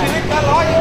ชีวิตการร้อย